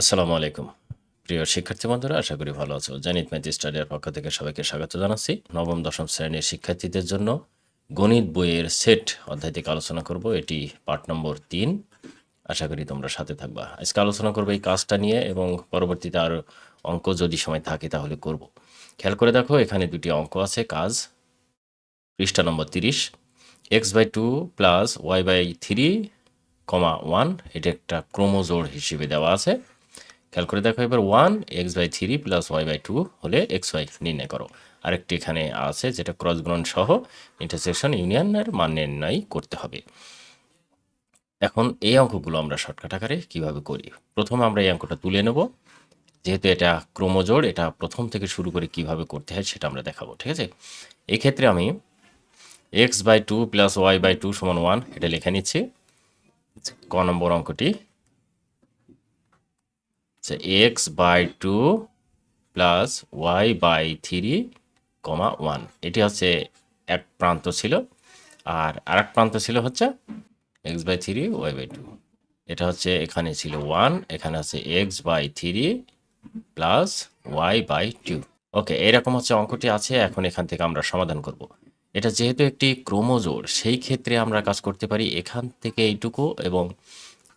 আসসালামু আলাইকুম। প্রিয় শিক্ষার্থী বন্ধুরা, আশা করি ভালো আছো। জানিত ম্যাথ স্টাডির পক্ষ থেকে সবাইকে স্বাগত জানাচ্ছি। নবম, দশম শ্রেণির শিক্ষার্থীদের জন্য গণিত বইয়ের সেট অধ্যায় থেকে আলোচনা করব। এটি পার্ট নম্বর তিন। আশা করি তোমরা সাথে থাকবা। আজকে আলোচনা করব এই কাজটা নিয়ে এবং পরবর্তীতে আর অঙ্ক যদি সময় থাকে তাহলে করব। খেয়াল করে দেখো, এখানে দুটি অঙ্ক আছে, কাজ। পৃষ্ঠা নম্বর তিরিশ। X by two plus Y by three comma one, এটা একটা ক্রোমোজোড় হিসেবে দেওয়া আছে। খেয়াল করে দেখো এবার one X by three plus Y by two হলে এক্স ওয়াই নির্ণয় করো। আরেকটি এখানে আছে যেটা ক্রস গুণন সহ ইন্টারসেকশন ইউনিয়নের মান নির্ণয় করতে হবে। এখন এই অঙ্কগুলো আমরা শর্টকাট আকারে কীভাবে করি? প্রথম আমরা এই অঙ্কটা তুলে নেব। যেহেতু এটা ক্রোমোজোড়, এটা প্রথম থেকে শুরু করে কীভাবে করতে হয় সেটা আমরা দেখাবো, ঠিক আছে? এই ক্ষেত্রে আমি X by two plus Y by two সমান ওয়ান এটা লিখে নিচ্ছি। ক নম্বর অঙ্কটি আচ্ছা X by two plus Y by three comma one এটি হচ্ছে এক প্রান্ত ছিল। আর আরেক প্রান্ত ছিল হচ্ছে X by three Y by two এটা হচ্ছে এখানে ছিল ওয়ান এখানে আছে X by three plus Y by two okay এরকম হচ্ছে অঙ্কটি আছে। এখন এখান থেকে আমরা সমাধান করব। এটা যেহেতু একটি ক্রোমোজোর, সেই ক্ষেত্রে আমরা কাজ করতে পারি এখান থেকে এইটুকু এবং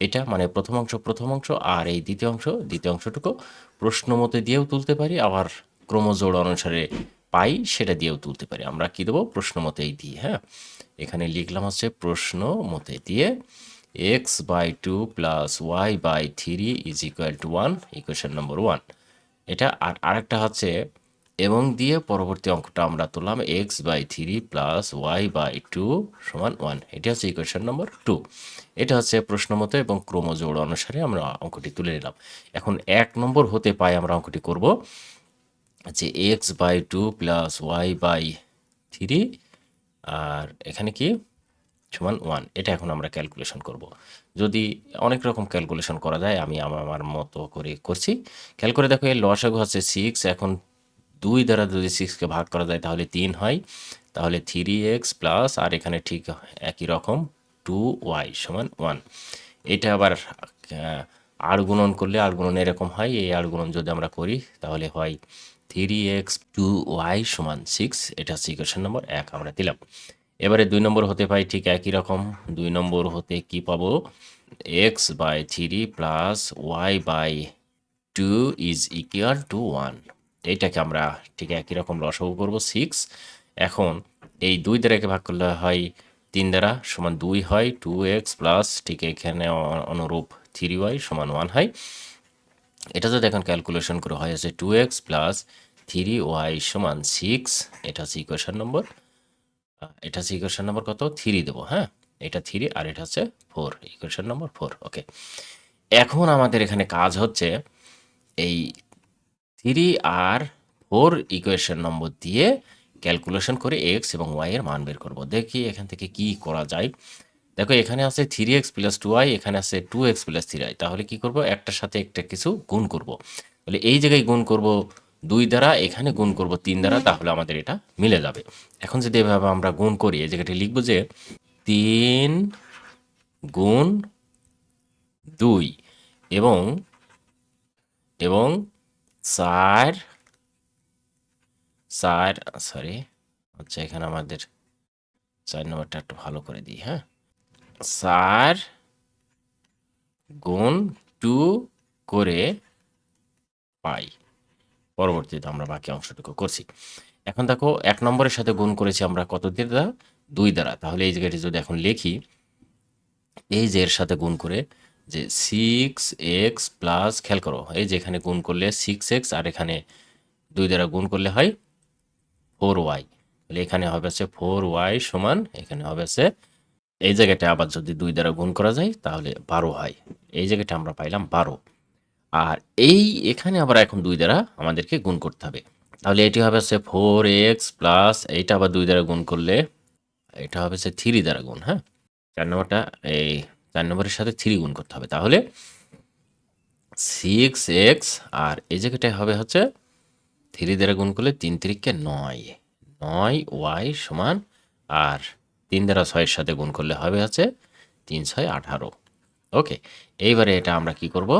এটা মানে প্রথম অংশ প্রথম অংশ আর এই দ্বিতীয় অংশ, দ্বিতীয় অংশটুকু প্রশ্ন মতে দিয়েও তুলতে পারি, আবার ক্রোমোজোড় অনুসারে পাই, সেটা দিয়েও তুলতে পারি। আমরা কি দেবো? প্রশ্ন মতেই দিই হ্যাঁ? এখানে লিখলাম হচ্ছে প্রশ্ন মতে দিয়ে X by two plus Y by three is equal to one equation number one এটা আর আরেকটা হচ্ছে এবং দিয়ে পরবর্তী অঙ্কটা আমরা তুললাম X by three plus Y by two সমান ওয়ান এটি হচ্ছে ইকুয়েশন নম্বর টু এটা হচ্ছে প্রশ্ন মতো এবং ক্রমজোড় অনুসারে আমরা অঙ্কটি তুলে নিলাম। এখন এক নম্বর হতে পাই আমরা অঙ্কটি করব যে X by two plus Y by three আর এখানে কি? সমান ওয়ান এটা এখন আমরা ক্যালকুলেশন করব। যদি অনেক রকম ক্যালকুলেশন করা যায়, আমি আমার মতো করে করছি। খেয়াল করে দেখো, এর লসাগু হচ্ছে সিক্স এখন দুই দ্বারা যদি সিক্সকে ভাগ করা যায় তাহলে তিন হয়। তাহলে থ্রি এক্স প্লাস আর এখানে ঠিক একই রকম টু ওয়াই সমান ওয়ান এটা আবার আর গুণন করলে আর গুণন এরকম হয়। এই আর গুণন যদি আমরা করি, তাহলে হয় থ্রি এক্স টু ওয়াই সমান সিক্স এটা হচ্ছে ইকুয়েশন নম্বর এক আমরা দিলাম। এবারে দুই নম্বর হতে পাই ঠিক একই রকম। দুই নম্বর হতে কি পাবো? X by three plus Y by two is equal to one এইটাকে আমরা ঠিক একই রকম লসাগু করব সিক্স এখন এই দুই দ্বারাকে ভাগ করলে হয় তিন দ্বারা সমান দুই হয় টু এক্স প্লাস ঠিক এখানে অনুরূপ থ্রি ওয়াই সমান ওয়ান হয়। এটা যদি এখন ক্যালকুলেশন করে হয় আছে two X plus three Y সমান সিক্স এটা হচ্ছে ইকুয়েশন নম্বর এটা হচ্ছে ইকুয়েশন নম্বর কত? থ্রি দেবো হ্যাঁ? এটা থ্রি আর এটা হচ্ছে four equation number four okay এখন আমাদের এখানে কাজ হচ্ছে এই থ্রি আর ফোর ইকুয়েশন নম্বর দিয়ে ক্যালকুলেশন করে এক্স এবং ওয়াই এর মান বের করব। দেখি এখান থেকে কি করা যায়। দেখো, এখানে আছে three X plus two Y এখানে আছে two X plus three Y তাহলে কি করব? একটার সাথে একটা কিছু গুণ করব। তাহলে এই জায়গায় গুণ করব দুই দ্বারা, এখানে গুণ করব তিন দ্বারা, তাহলে আমাদের এটা মিলে যাবে। এখন যদি এভাবে আমরা গুণ করি, এই জায়গাটি লিখব যে তিন গুণ দুই এবং এবং চার চার সরি হচ্ছে এখানে আমাদের চার নম্বরটা একটু ভালো করে দিই হ্যাঁ? চার গুণ টু করে পাই। পরবর্তীতে আমরা বাকি অংশটুকু করছি। এখন দেখো, এক নম্বরের সাথে গুণ করেছি আমরা কত দিয়ে দ্বারা? দুই দ্বারা। তাহলে এই জায়গাটি যদি এখন লিখি, এই যে এর সাথে গুণ করে যে সিক্স এক্স প্লাস খেয়াল করো, এই যে এখানে গুণ করলে সিক্স এক্স আর এখানে দুই দ্বারা গুণ করলে হয় ফোর ওয়াই তাহলে এখানে হবে আছে ফোর ওয়াই সমান, এখানে হবে হচ্ছে, এই জায়গাটা আবার যদি দুই দ্বারা গুণ করা যায় তাহলে বারো হয়। এই জায়গাটা আমরা পাইলাম বারো। আর এই এখানে আবার এখন দুই দ্বারা আমাদেরকে গুণ করতে হবে। তাহলে এটি হবে হচ্ছে ফোর এক্স প্লাস এইটা আবার দুই দ্বারা গুণ করলে, এটা হবে হচ্ছে থ্রি দ্বারা গুণ হ্যাঁ? চার নম্বরটা, এই চার নম্বরের সাথে থ্রি গুণ করতে হবে। তাহলে সিক্স এক্স আর এই জায়গাটায় হবে হচ্ছে থ্রি দ্বারা গুণ করলে তিন তিরিককে নয়। নয় ওয়াই সমান আর তিন দ্বারা ছয়ের সাথে গুণ করলে হবে হচ্ছে তিন ছয় আঠারো। ওকে এইবারে এটা আমরা কি করব?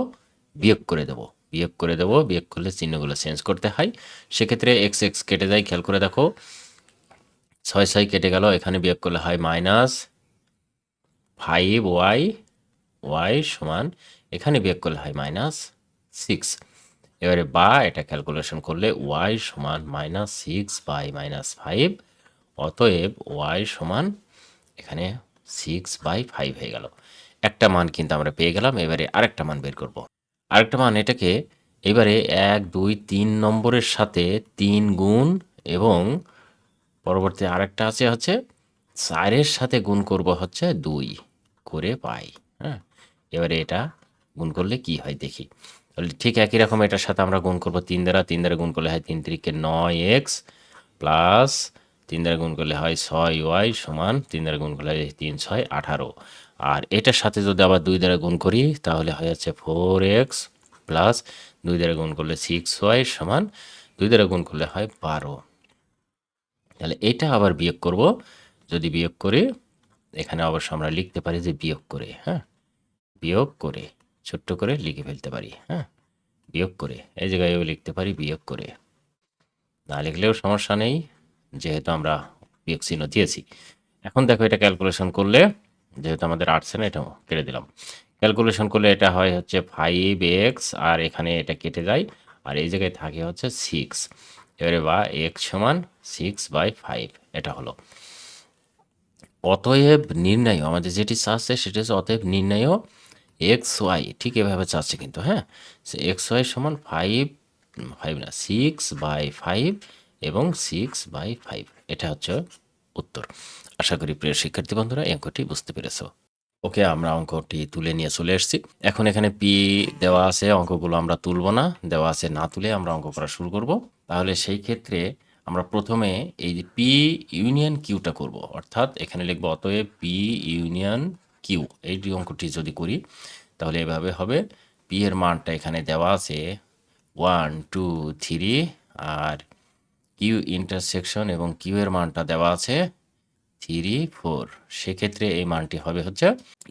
বিয়োগ করে দেবো। বিয়োগ করে দেবো। বিয়োগ করলে চিহ্নগুলো চেঞ্জ করতে হয়। সেক্ষেত্রে এক্স এক্স কেটে যায়। খেয়াল করে দেখো, ছয় ছয় কেটে গেল। এখানে বিয়োগ করলে হয় মাইনাস ফাইভ ওয়াই ওয়াই সমান এখানে বিয়োগ করলে হয় মাইনাস সিক্স। এবারে বা এটা ক্যালকুলেশন করলে ওয়াই সমান minus six by minus five, অতএব ওয়াই সমান এখানে সিক্স বাই ফাইভ হয়ে গেল। একটা মান কিন্তু আমরা পেয়ে গেলাম, এবারে আরেকটা মান বের করব। আরেকটা মান এটাকে এবারে এক, দুই, তিন নম্বরের সাথে তিন গুণ এবং পরবর্তী আরেকটা আছে হচ্ছে চারের সাথে গুণ করব হচ্ছে দুই করে পাই। হ্যাঁ? এবারে এটা গুণ করলে কি হয় দেখি। তাহলে ঠিক একই রকম এটার সাথে আমরা গুণ করব তিন দ্বারা তিন দ্বারা গুণ করলে হয় তিন তিরিকে নয় এক্স প্লাস তিন দ্বারা গুণ করলে হয় ছয় ওয়াই সমান তিন দ্বারা গুণ করলে হয় তিন ছয় আঠারো। আর এটার সাথে যদি আবার দুই দ্বারা গুণ করি তাহলে হয় হচ্ছে ফোর এক্স প্লাস দুই দ্বারা গুণ করলে সিক্স ওয়াই সমান দুই দ্বারা গুণ করলে হয় বারো। তাহলে এটা আবার বিয়োগ করব যদি বিয়োগ করে, এখানে অবশ্য আমরা লিখতে পারি যে বিয়োগ করে হ্যাঁ? বিয়োগ করে, ছোট্ট করে লিখে ফেলতে পারি হ্যাঁ? বিয়োগ করে, এই জায়গায়ও লিখতে পারি বিয়োগ করে। না লিখলেও সমস্যা নেই, যেহেতু আমরা বিয়োগ চিহ্ন দিয়েছি। এখন দেখো এটা ক্যালকুলেশন করলে, যেহেতু আমাদের আর্টসে না এটা কেটে দিলাম। ক্যালকুলেশন করলে এটা হয় হচ্ছে ফাইভ এক্স আর এখানে এটা কেটে যায়, আর এই জায়গায় থাকে হচ্ছে সিক্স এবারে বা এক্স সমান সিক্স বাই ফাইভ এটা হলো। অতএব নির্ণয়, আমাদের যেটি চাচ্ছে সেটি হচ্ছে অতএব নির্ণয় এক্স ওয়াই ঠিক এভাবে চাচ্ছে কিন্তু হ্যাঁ? সে এক্স ওয়াই সমান ফাইভ ফাইভ না সিক্স বাই ফাইভ এবং সিক্স বাই ফাইভ এটা হচ্ছে উত্তর। আশা করি প্রিয় শিক্ষার্থী বন্ধুরা অঙ্কটি বুঝতে পেরেছ। ওকে, আমরা অঙ্কটি তুলে নিয়ে চলে এসেছি। এখন এখানে পি দেওয়া আছে, অঙ্কগুলো আমরা তুলব না। দেওয়া আছে না তুলে আমরা অঙ্ক করা শুরু করব। তাহলে সেই ক্ষেত্রে আমরা প্রথমে এই যে পি ইউনিয়ন কিউটা করব। অর্থাৎ এখানে লিখব অতএব পি ইউনিয়ন কিউ এই অঙ্কটি যদি করি, তাহলে এভাবে হবে। পি এর মানটা এখানে দেওয়া আছে ওয়ান টু থ্রি আর কিউ ইন্টারসেকশন এবং কিউ এর মানটা দেওয়া আছে থ্রি ফোর সেক্ষেত্রে এই মানটি হবে হচ্ছে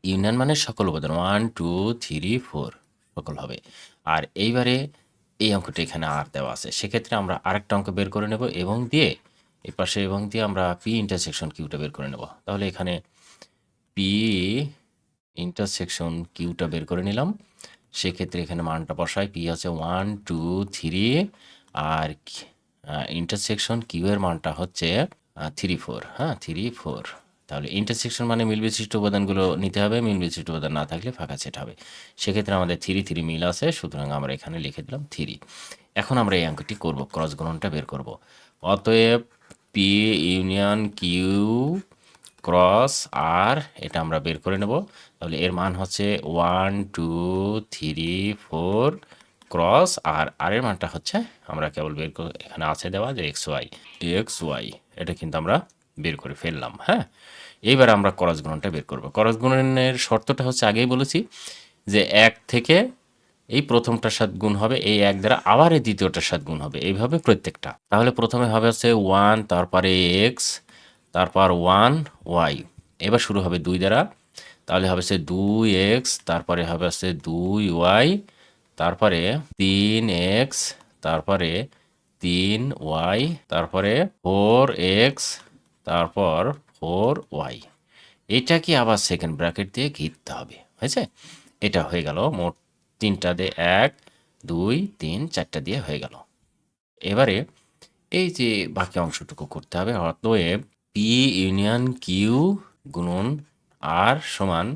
ইউনিয়ন মানে সকল উপাদান ওয়ান টু থ্রি ফোর সকল হবে। আর এইবারে এই অঙ্কটি এখানে আর দেওয়া আছে। সেক্ষেত্রে আমরা আরেকটা অঙ্ক বের করে নেব এবং দিয়ে এই পাশে এবং দিয়ে আমরা পি ইন্টারসেকশন কিউটা বের করে নেব। তাহলে এখানে পি ইন্টারসেকশন কিউটা বের করে নিলাম। সেক্ষেত্রে এখানে মানটা বসাই। পি আছে ওয়ান টু থ্রি আর ইন্টারসেকশন কিউ এর মানটা হচ্ছে থ্রি ফোর হ্যাঁ থ্রি ফোর তাহলে ইন্টারসেকশন মানে মিল বিশিষ্ট উপাদানগুলো নিতে হবে মিল বিশিষ্ট উপাদান না থাকলে ফাঁকা সেট হবে। সেক্ষেত্রে আমাদের থ্রি থ্রি মিল আছে, সুতরাং আমরা এখানে লিখে দিলাম থ্রি এখন আমরা এই অঙ্কটি করব ক্রস গ্রহণটা বের করব। অতএব P union Q cross R এটা আমরা বের করে নেব। তাহলে এর মান হচ্ছে one two three four cross R R এর মানটা হচ্ছে, আমরা কেবল বের এখানে আছে দেওয়া যে এক্স ওয়াই এক্স ওয়াই এটা কিন্তু আমরা বের করে ফেললাম হ্যাঁ? এইবার আমরা করস গুণনটা বের করব। করস গুণনের শর্তটা হচ্ছে আগেই বলেছি যে এক থেকে এই প্রথমটার সাথে গুণ হবে, এই এক দ্বারা আবার এই দ্বিতীয়টার সাথে গুণ হবে। এইভাবে প্রত্যেকটা। তাহলে প্রথমে হবে হচ্ছে ওয়ান, তারপরে এক্স, তারপর ওয়ান, ওয়াই। এবার শুরু হবে দুই দ্বারা। তাহলে হবে সে দুই এক্স, তারপরে হবে হচ্ছে দুই ওয়াই, তারপরে তিন এক্স, তারপরে তিন ওয়াই, তারপরে ফোর এক্স তারপর ফোর ওয়াই। এটাকে আবার সেকেন্ড ব্র্যাকেট দিয়ে ঘিরতে হবে, হয়েছে? এটা হয়ে গেল মোট তিনটা দিয়ে এক, দুই, তিন, চারটা দিয়ে হয়ে গেল। এবারে এই যে বাকি অংশটুকু করতে হবে, অতএব পি ইউনিয়ন কিউ গুণন আর সমান,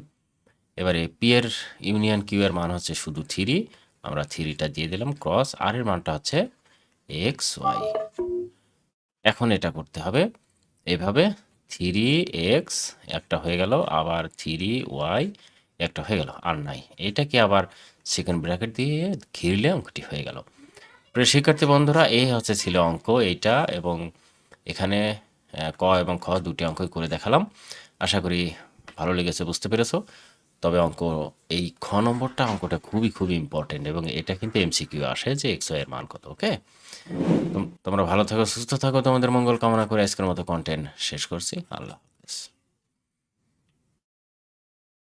এবারে পি এর ইউনিয়ন কিউ এর মান হচ্ছে শুধু থ্রি, আমরা থ্রিটা দিয়ে দিলাম, ক্রস আর এর মানটা হচ্ছে এক্স ওয়াই। এখন এটা করতে হবে এভাবে থ্রি এক্স একটা হয়ে গেল, আবার থ্রি ওয়াই একটা হয়ে গেল, আর নাই। এটাকে আবার সেকেন্ড ব্র্যাকেট দিয়ে ঘিরলে অঙ্কটি হয়ে গেল। প্রিয় শিক্ষার্থী বন্ধুরা, এই হচ্ছে ছিল অঙ্ক, এইটা এবং এখানে ক এবং খ দুটি অঙ্কই করে দেখালাম। আশা করি ভালো লেগেছে, বুঝতে পেরেছ। তবে অঙ্ক, এই খ নম্বরটা অঙ্কটা খুবই খুবই ইম্পর্টেন্ট এবং এটা কিন্তু এমসিকিউ আসে যে এক্সের মান কত ওকে তোমরা ভালো থাকো, সুস্থ থাকো, তোমাদের মঙ্গল কামনা করে আজকের মতো কন্টেন্ট শেষ করছি। আল্লাহ